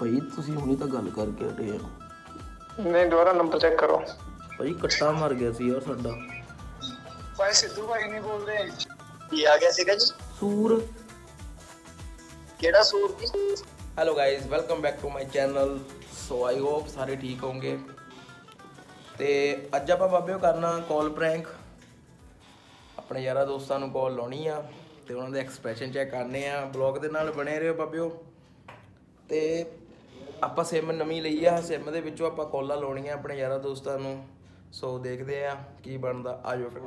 ਭਾਈ ਤੁਸੀਂ ਹੁਣੀ ਤਾਂ ਗੱਲ ਕਰਕੇ ਹਟੇ ਆ। ਨਹੀਂ ਦੁਬਾਰਾ ਨੰਬਰ ਚੈੱਕ ਕਰੋ। ਭਾਈ ਕੱਟਾ ਮਰ ਗਿਆ ਸੀ ਯਾਰ ਸਾਡਾ। ਭਾਈ ਸਿੱਧੂ ਭਾਈ ਨਹੀਂ ਬੋਲਦੇ। ਕੀ ਆ ਗਿਆ ਸੀਗਾ ਜੀ? ਸੂਰ। ਕਿਹੜਾ ਸੂਰ ਜੀ? Hello guys welcome back to my channel so I hope ਸਾਰੇ ਠੀਕ ਹੋਵੋਗੇ ਤੇ ਅੱਜ ਆਪਾਂ ਬਾਬਿਓ ਕਰਨਾ ਕਾਲ ਪ੍ਰੈਂਕ ਆਪਣੇ ਯਾਰਾਂ ਦੋਸਤਾਂ ਨੂੰ ਕਾਲ ਲਾਉਣੀ ਆ ਤੇ ਉਹਨਾਂ ਦੇ ਐਕਸਪ੍ਰੈਸ਼ਨ ਚੈੱਕ ਕਰਨੇ ਆ। ਬਲੌਗ ਦੇ ਨਾਲ ਬਣੇ ਰਹੋ ਬਾਬਿਓ ਤੇ ਆਪਾਂ ਸਿਮ ਨਵੀਂ ਲਈ ਆ ਸਿਮ ਦੇ ਵਿੱਚੋਂ ਆਪਾਂ ਕਾਲਾਂ ਲਾਉਣੀਆਂ ਆਪਣੇ ਯਾਰਾਂ ਦੋਸਤਾਂ ਨੂੰ। ਸੋ ਦੇਖਦੇ ਆ ਕੀ ਬਣਦਾ ਆਜੋ ਫਿਰ।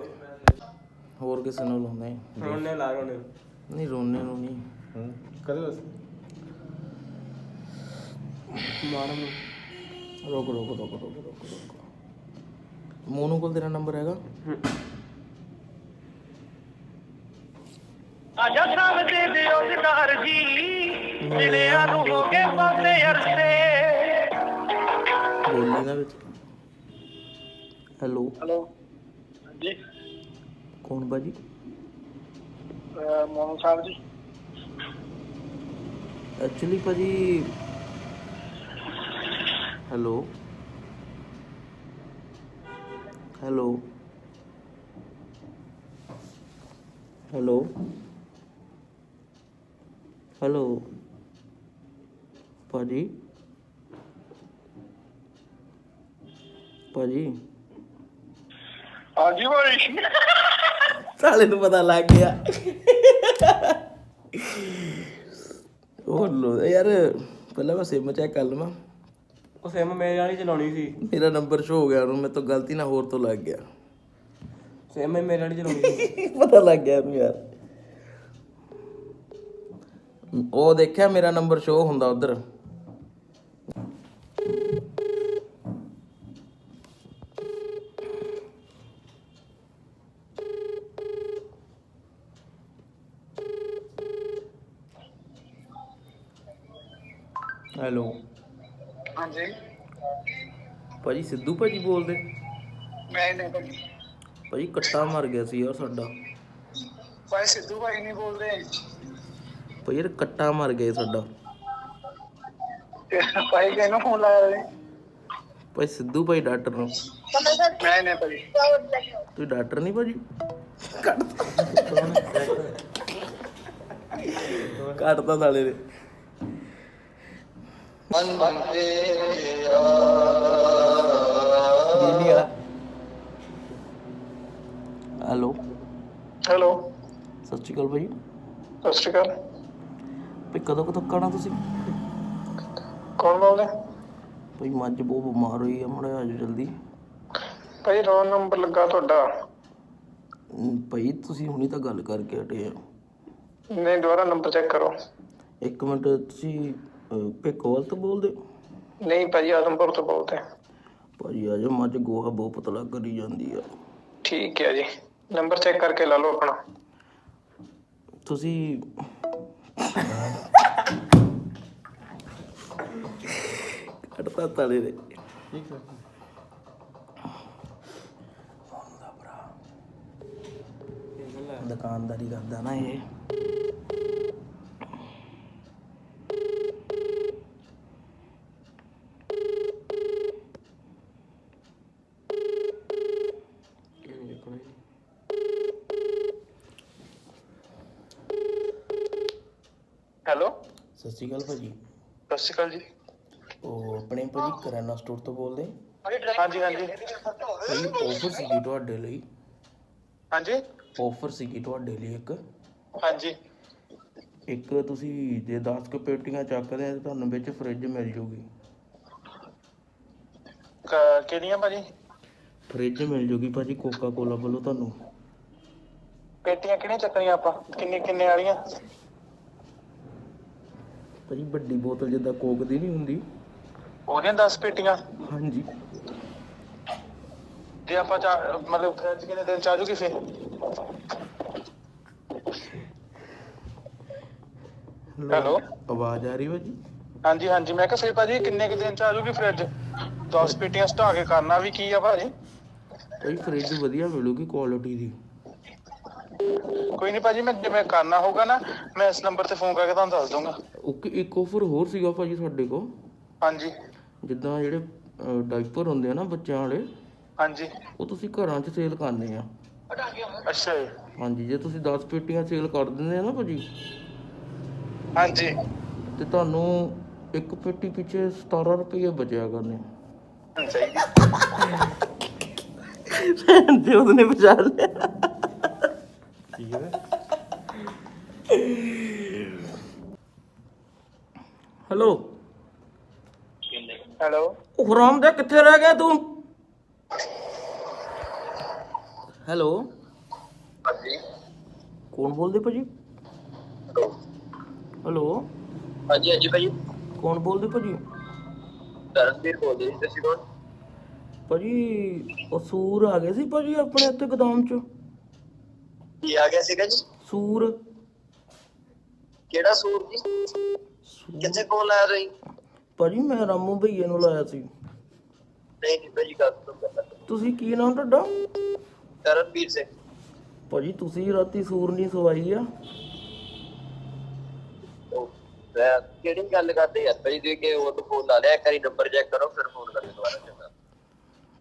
ਹੋਰ ਕਿਸੇ ਨੂੰ ਲਾਉਂਦੇ ਰੋਣੇ ਲਾ ਰੋਣੇ। ਨਹੀਂ ਰੋਣੇ ਨੂੰ ਨਹੀਂ। ਕਦੇ ਬਸ ਮਾਰਨ ਰੁਕ ਰੁਕ ਰੁਕ ਰੁਕ ਰੁਕ ਰੁਕ। ਮੋਨੂ ਕੋਲ ਤੇਰਾ ਨੰਬਰ ਹੈਗਾ? ਆਜਾ ਸ਼ਾਮ ਦੇ ਦਿਓ ਦਿਦਾਰ ਜੀ। ਮਿਲਿਆ ਨੂੰ ਹੋ ਗਏ ਬਾਬੇ ਅਰਸੇ। ਬੋਲੀ ਨਾ ਵਿੱਚ। ਹੈਲੋ ਹੈਲੋ ਜੀ ਕੌਣ ਬਾਜੀ? ਮੋਹਨ ਸਾਹਿਬ ਜੀ। ਐਕਚੁਅਲੀ ਭਾਜੀ ਹੈਲੋ ਹੈਲੋ ਹੈਲੋ ਹੈਲੋ ਭਾਜੀ। ਭਾਜੀ। ਹਾਂਜੀ ਭਾਈ ਸਾਲੇ ਨੂੰ ਪਤਾ ਲੱਗ ਗਿਆ। ਉਹ ਲੋ ਯਾਰ ਪਹਿਲਾਂ ਮੈਂ ਸਿਮ ਚੈੱਕ ਕਰ ਲਵਾਂ। ਉਹ ਸਿਮ ਮੇਰੇ ਵਾਲੀ ਚਲਾਉਣੀ ਸੀ। ਮੇਰਾ ਨੰਬਰ ਸ਼ੋ ਹੋ ਗਿਆ ਉਹਨੂੰ ਮੇਰੇ ਤੋਂ ਗਲਤੀ ਨਾਲ ਹੋਰ ਤੋਂ ਲੱਗ ਗਿਆ। ਸਿਮ ਮੇਰੇ ਵਾਲੀ ਚਲਾਉਣੀ ਸੀ। ਪਤਾ ਲੱਗ ਗਿਆ ਇਹਨੂੰ ਯਾਰ। ਉਹ ਦੇਖਿਆ ਮੇਰਾ ਨੰਬਰ ਸ਼ੋ ਹੁੰਦਾ ਉਧਰ। ਹੈਲੋ। ਹਾਂਜੀ। ਭਾਜੀ ਸਿੱਧੂ ਭਾਜੀ ਬੋਲਦੇ। ਮੈਂ ਨਹੀਂ ਭਾਈ ਭਾਜੀ ਕੱਟਾ ਮਰ ਗਿਆ ਸੀ ਯਾਰ ਸਾਡਾ। ਭਾਈ ਸਿੱਧੂ ਭਾਈ ਨਹੀਂ ਬੋਲਦੇ। ਭਾਈ ਯਾਰ ਕੱਟਾ ਮਰ ਗਿਆ ਸਾਡਾ। ਭਾਈ ਕਿਹਨੂੰ ਫੋਨ ਲਾਇਆ ਜੀ ਭਾਈ ਸਿੱਧੂ ਭਾਈ ਡਾਕਟਰ ਨੂੰ। ਮੈਂ ਨਹੀਂ ਭਾਈ ਤੂੰ ਡਾਕਟਰ ਨਹੀਂ ਭਾਜੀ? ਕੱਟਦਾ ਸਾਲੇ ਮਨ ਬੰਦੇ ਦਿੱਲੀ ਵਾਲਾ ਹੈਲੋ। ਹੈਲੋ। ਸਤਿ ਸ਼੍ਰੀ ਅਕਾਲ ਭਾਈ। ਸਤਿ ਸ਼੍ਰੀ ਅਕਾਲ। ਭਾਈ ਕਦੋਂ ਕਦੋਂ ਕਾਣਾ ਤੁਸੀਂ? ਕੌਣ ਬੋਲਦਾ ਭਾਈ ਮੱਝ ਬਹੁਤ ਬਿਮਾਰ ਹੋਈ ਆ ਮੜਾ ਆਜੋ ਜਲਦੀ। ਭਾਈ ਰੋਨ ਨੰਬਰ ਲੱਗਾ ਤੁਹਾਡਾ। ਅਮ, ਭਾਈ ਤੁਸੀਂ ਹੁਣੀ ਤਾਂ ਗੱਲ ਕਰਕੇ ਹਟੇ ਆ। ਨਹੀਂ ਦੁਬਾਰਾ ਨੰਬਰ ਚੈੱਕ ਕਰੋ। ਇੱਕ ਮਿੰਟ ਤੁਸੀਂ ਪਿਕੋਲ ਤੋਂ ਬੋਲਦੇ ਨਹੀਂ ਭਾਈ ਆਦਮਪੁਰ ਤੋਂ ਬੋਲਦੇ ਭਾਜੀ ਆਜੋ ਮੱਝ ਗੋਹਾ ਬਹੁਤ ਪਤਲਾ ਕਰੀ ਜਾਂਦੀ ਆ। ਠੀਕ ਹੈ ਜੀ। ਨੰਬਰ ਚੈੱਕ ਕਰਕੇ ਲਾ ਲਓ ਆਪਣਾ। ਤੁਸੀਂ ਕੱਟਤਾ ਤਾਲੇ ਦੇ। ਠੀਕ ਹੈ। ਦੁਕਾਨਦਾਰੀ ਕਰਦਾ ਨਾ ਇਹ ਹੈਲੋ ਸਤਿ ਸ਼੍ਰੀ ਅਕਾਲ ਭਾਜੀ। ਸਤਿ ਸ਼੍ਰੀ ਅਕਾਲ ਜੀ। ਉਹ ਆਪਣੇ ਭਾਜੀ ਕਰਿਆਨਾ ਸਟੋਰ ਤੋਂ ਬੋਲਦੇ ਹਾਂਜੀ ਹਾਂਜੀ। ਭਾਜੀ ਆਫਰ ਸੀਗੀ ਤੁਹਾਡੇ ਲਈ। ਹਾਂਜੀ। ਆਫਰ ਸੀਗੀ ਤੁਹਾਡੇ ਲਈ ਇੱਕ। ਹਾਂਜੀ। ਇੱਕ ਤੁਸੀਂ ਜੇ 10 ਕੁ ਪੇਟੀਆਂ ਚੱਕਦੇ ਆ ਤੁਹਾਨੂੰ ਵਿੱਚ ਫ੍ਰਿਜ ਮਿਲ ਜੂਗੀ। ਕ- ਕਿਹੜੀਆਂ ਭਾਜੀ? ਫ੍ਰਿਜ ਮਿਲ ਜੂਗੀ ਭਾਜੀ ਕੋਕਾ ਕੋਲਾ ਵੱਲੋਂ ਤੁਹਾਨੂੰ। ਪੇਟੀਆਂ ਕਿਹੜੀਆਂ ਚੱਕਣੀਆਂ ਆਪਾਂ? ਕਿੰਨੇ ਕਿੰਨੇ ਵਾਲੀਆਂ? ਭਾਜੀ ਵੱਡੀ ਬੋਤਲ ਜਿੱਦਾਂ ਕੋਕ ਦੀ ਨਹੀਂ ਹੁੰਦੀ? ਉਹਦੀਆਂ 10 ਪੇਟੀਆਂ। ਹਾਂਜੀ। ਜੇ ਆਪਾਂ ਚਾ- ਮਤਲਬ ਫ੍ਰਿਜ ਕਿੰਨੇ ਦਿਨ ਚ ਆ ਜੂਗੀ ਫੇਰ? ਹੈਲੋ। ਆਵਾਜ਼ ਆ ਰਹੀ ਭਾਜੀ? ਹਾਂਜੀ ਹਾਂਜੀ। ਮੈਂ ਕਿਹਾ ਫੇਰ ਭਾਜੀ ਕਿੰਨੇ ਕੁ ਦਿਨ ਚ ਆ ਫ੍ਰਿਜ 10 ਪੇਟੀਆਂ ਸਟਾ ਕੇ ਕਰਨਾ ਵੀ ਕੀ ਆ ਭਾਜੀ? ਭਾਜੀ ਫ੍ਰਿਜ ਵਧੀਆ ਮਿਲੂਗੀ ਕੁਆਲਿਟੀ ਦੀ। ਕੋਈ ਨਹੀਂ ਭਾਜੀ ਮੈਂ ਜਿਵੇਂ ਕਰਨਾ ਹੋਊਗਾ ਨਾ ਮੈਂ ਇਸ ਨੰਬਰ ਤੇ ਫੋਨ ਕਰਕੇ ਤੁਹਾਨੂੰ ਦੱਸ ਦੂੰਗਾ ਓਕੇ ਇੱਕ ਆਫਰ ਹੋਰ ਸੀਗਾ ਭਾਜੀ ਸਾਡੇ ਕੋਲ। ਹਾਂਜੀ। ਜਿੱਦਾਂ ਜਿਹੜੇ ਡਾਈਪਰ ਹੁੰਦੇ ਆ ਨਾ ਬੱਚਿਆਂ ਵਾਲੇ ਹਾਂਜੀ। ਉਹ ਤੁਸੀਂ ਘਰਾਂ 'ਚ ਸੇਲ ਕਰਨੇ ਆ। ਅੱਛਾ ਜੀ। ਹਾਂਜੀ ਜੇ ਤੁਸੀਂ 10 ਪੇਟੀਆਂ ਸੇਲ ਕਰ ਦਿੰਦੇ ਆ ਨਾ ਭਾਜੀ। ਹਾਂਜੀ। ਤੇ ਤੁਹਾਨੂੰ ਇੱਕ ਪੇਟੀ ਪਿੱਛੇ 17 ਰੁਪਏ ਬਚਿਆ ਕਰਨੇ ਚਾਹੀਦੀ ਤੇ ਉਹਨੇ ਬਚਾ ਲਿਆ ਠੀਕ ਹੈ ਹੈਲੋ ਹੈਲੋ ਉਹ ਹਰਾਮ ਦਾ ਕਿੱਥੇ ਰਹਿ ਗਿਆ ਤੂੰ? ਹੈਲੋ ਹਾਂਜੀ। ਕੌਣ ਬੋਲਦੇ ਭਾਜੀ? ਹੈਲੋ ਹਾਂਜੀ ਹਾਂਜੀ ਭਾਜੀ। ਕੌਣ ਬੋਲਦੇ ਭਾਜੀ? ਕਰਨਵੀਰ ਬੋਲਦੇ ਜੀ ਤੁਸੀਂ ਕੌਣ? ਭਾਜੀ ਉਹ ਸੂਰ ਆ ਗਏ ਸੀ ਭਾਜੀ ਆਪਣੇ ਇੱਥੇ ਗੋਦਾਮ 'ਚ। ਕੀ ਆ ਗਿਆ ਸੀਗਾ ਜੀ। ਸੂਰ। ਕਿਹੜਾ ਸੂਰ ਜੀ? ਕਿੱਥੇ ਕੋਲ ਆਇਆ ਤੁਸੀਂ? ਭਾਜੀ ਮੈਂ ਰਾਮੂ ਭਈਏ ਨੂੰ ਲਾਇਆ ਸੀ। ਨਹੀਂ ਨਹੀਂ ਭਾਜੀ ਗੱਲ ਤੋਂ ਕਰਨਾ ਤੁਸੀਂ ਕੀ ਨਾਮ ਤੁਹਾਡਾ? ਕਰਨਵੀਰ ਸਿੰਘ। ਭਾਜੀ ਤੁਸੀਂ ਰਾਤੀ ਸੂਰ ਨਹੀਂ ਸਵਾਈ ਆ? ਉਹ ਮੈਂ ਕਿਹੜੀ ਗੱਲ ਕਰਦੇ ਯਾਰ? ਭਾਜੀ ਤੁਸੀਂ ਕਿ ਉਹ ਤੋਂ ਫੋਨ ਲਾ ਲਿਆ ਇੱਕ ਵਾਰੀ ਨੰਬਰ ਚੈੱਕ ਕਰੋ ਫਿਰ ਫੋਨ ਕਰਕੇ ਦੁਬਾਰਾ ਚੰਗਾ।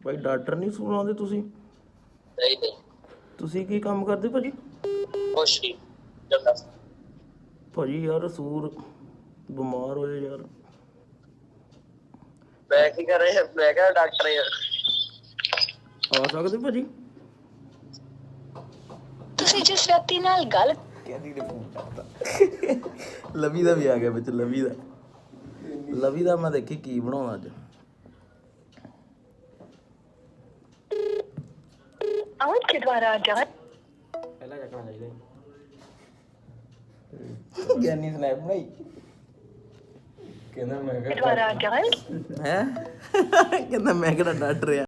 ਭਾਈ ਡਾਕਟਰ ਨਹੀਂ ਸੁਣਾਉਂਦੇ ਤੁਸੀਂ? ਨਹੀਂ ਨਹੀਂ। ਤੁਸੀਂ ਕੀ ਕੰਮ ਕਰਦੇ ਭਾਜੀ? ਕੁਛ ਨਹੀਂ ਚੰਗਾ। ਭਾਜੀ ਯਾਰ ਸੂਰ ਬਿਮਾਰ ਹੋਇਆ ਯਾਰ। ਮੈਂ ਕੀ ਕਰ ਰਿਹਾ? ਮੈਂ ਕਿਹਾ ਡਾਕਟਰ ਯਾਰ ਆ ਸਕਦੇ ਭਾਜੀ? ਤੁਸੀਂ ਜਿਸ ਵਿਅਕਤੀ ਨਾਲ ਗੱਲ ਲਵੀ ਦਾ ਵੀ ਆ ਗਿਆ ਵਿੱਚ ਲਵੀ ਦਾ। ਲਵੀ ਦਾ ਮੈਂ ਦੇਖੀ ਕੀ ਬਣਾਉਣਾ ਅੱਜ। ਆਉਟ ਦੁਆਰਾ ਜਾਂਚ ਪਹਿਲਾਂ ਚੱਕਣਾ ਚਾਹੀਦਾ ਗਿਆਨੀ ਸਨੈਪ ਬਣਾਈ। ਕਹਿੰਦਾ ਮੈਂ ਕਿਹਾ ਦੁਬਾਰਾ ਆ ਗਿਆ ਹੈ? ਹੈ ਕਹਿੰਦਾ ਮੈਂ ਕਿਹੜਾ ਡਾਕਟਰ ਆ